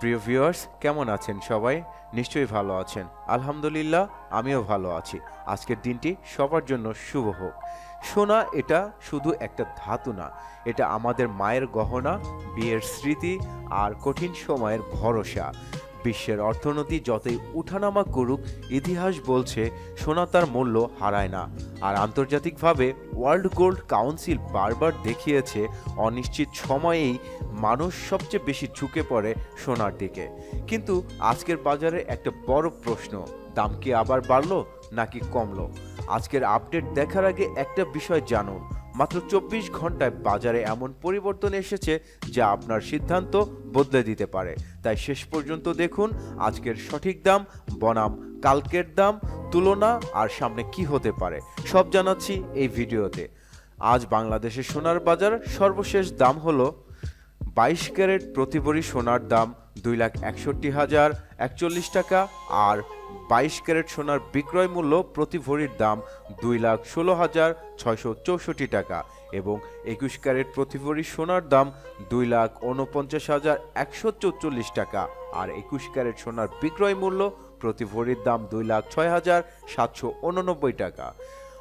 প্রিয় ভিউয়ার্স, কেমন আছেন সবাই? নিশ্চয়ই ভালো আছেন। আলহামদুলিল্লাহ, আমিও ভালো আছি। আজকের দিনটি সবার জন্য শুভ হোক। সোনা এটা শুধু একটা ধাতু না, এটা আমাদের মায়ের গহনা, বিয়ের স্মৃতি আর কঠিন সময়ের ভরসা। বিশ্বের অর্থনীতি যতই উঠানামা করুক, ইতিহাস বলছে সোনা তার মূল্য হারায় না। আর আন্তর্জাতিকভাবে ওয়ার্ল্ড গোল্ড কাউন্সিল বারবার দেখিয়েছে অনিশ্চিত সময়েই মানুষ সবচেয়ে বেশি ঝুঁকে পড়ে সোনার দিকে। কিন্তু আজকের বাজারে একটা বড় প্রশ্ন, দাম কি আবার বাড়লো নাকি কমলো? আজকের আপডেট দেখার আগে একটা বিষয় জানুন। মাত্র চব্বিশ ঘন্টায় বাজারে এমন পরিবর্তন এসেছে যা আপনার সিদ্ধান্ত বদলে দিতে পারে। তাই শেষ পর্যন্ত দেখুন আজকের সঠিক দাম, বনাম কালকের দাম, তুলনা আর সামনে কি হতে পারে। সব জানাচ্ছি এই ভিডিওতে। আজ বাংলাদেশের সোনার বাজার সর্বশেষ দাম হলো বাইশ ক্যারেট প্রতি ভরি সোনার দাম দুই লাখ একষট্টি হাজার একচল্লিশ টাকা আর বাইশ ক্যারেট সোনার বিক্রয় মূল্য প্রতি ভরির দাম দুই লাখ ষোলো হাজার ছয়শো চৌষট্টি টাকা এবং একুশ ক্যারেট প্রতি ভরি সোনার দাম দুই লাখ উনপঞ্চাশ হাজার একশো চৌচল্লিশ টাকা আর একুশ ক্যারেট সোনার বিক্রয় মূল্য প্রতি ভরির দাম দুই লাখ ছয় হাজার সাতশো উননব্বই টাকা।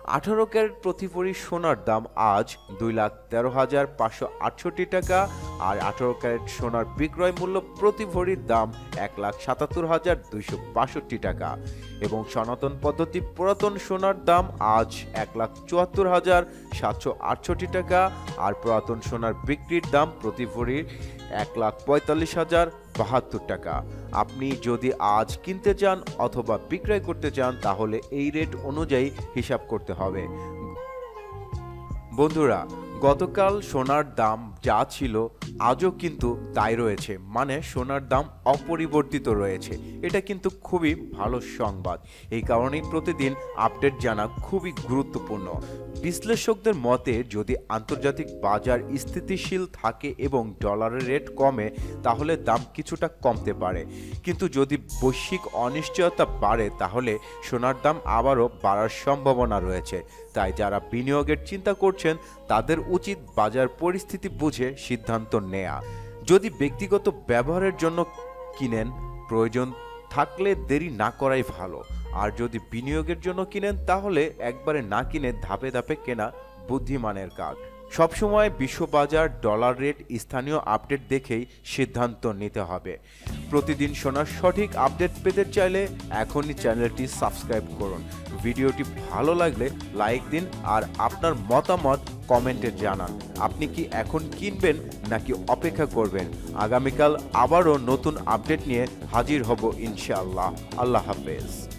আঠারো ক্যারেট প্রতি ভরি সোনার দাম আজ দুই লাখ তেরো হাজার পাঁচশো আটষট্টি টাকা আর আঠারো ক্যারেট সোনার বিক্রয় মূল্য প্রতি ভরির দাম এক লাখ সাতাত্তর হাজার দুইশো বাষট্টি টাকা। এবং সনাতন পদ্ধতি পুরাতন সোনার দাম আজ এক লাখ চুয়াত্তর হাজার সাতশো আটষট্টি টাকা আর পুরাতন সোনার বিক্রির দাম প্রতি ভরির এক লাখ পঁয়তাল্লিশ হাজার বাহাত্তর টাকা। আপনি যদি আজ কিনতে চান অথবা বিক্রয় করতে চান, তাহলে এই রেট অনুযায়ী হিসাব করতে হবে। বন্ধুরা, গতকাল সোনার দাম যা ছিল আজও কিন্তু তাই রয়েছে মানে সোনার দাম অপরিবর্তিত রয়েছে। এটা কিন্তু খুবই ভালো সংবাদ। এই কারণেই প্রতিদিন আপডেট জানা খুবই গুরুত্বপূর্ণ। বিশ্লেষকদের মতে, যদি আন্তর্জাতিক বাজার স্থিতিশীল থাকে এবং ডলারের রেট কমে, তাহলে দাম কিছুটা কমতে পারে। কিন্তু যদি বৈশ্বিক অনিশ্চয়তা বাড়ে, তাহলে সোনার দাম আবারও বাড়ার সম্ভাবনা রয়েছে। তাই যারা বিনিয়োগের চিন্তা করছেন, তাদের উচিত বাজার পরিস্থিতি বুঝে সিদ্ধান্ত নেয়া। যদি ব্যক্তিগত ব্যবহারের জন্য কিনেন, প্রয়োজন থাকলে দেরি না করাই ভালো। আর যদি বিনিয়োগের জন্য কিনেন, তাহলে একবারে না কিনে ধাপে ধাপে কেনা বুদ্ধিমানের কাজ। সবসময় বিশ্ববাজার ডলার রেট স্থানীয় আপডেট দেখেই সিদ্ধান্ত নিতে হবে। প্রতিদিন শোনার সঠিক আপডেট পেতে চাইলে এখনই চ্যানেলটি সাবস্ক্রাইব করুন। ভিডিওটি ভালো লাগলে লাইক দিন আর আপনার মতামত কমেন্টে জানান। আপনি কি এখন কিনবেন নাকি অপেক্ষা করবেন? আগামীকাল আবারও নতুন আপডেট নিয়ে হাজির হব ইনশাআল্লাহ। আল্লাহ হাফেজ।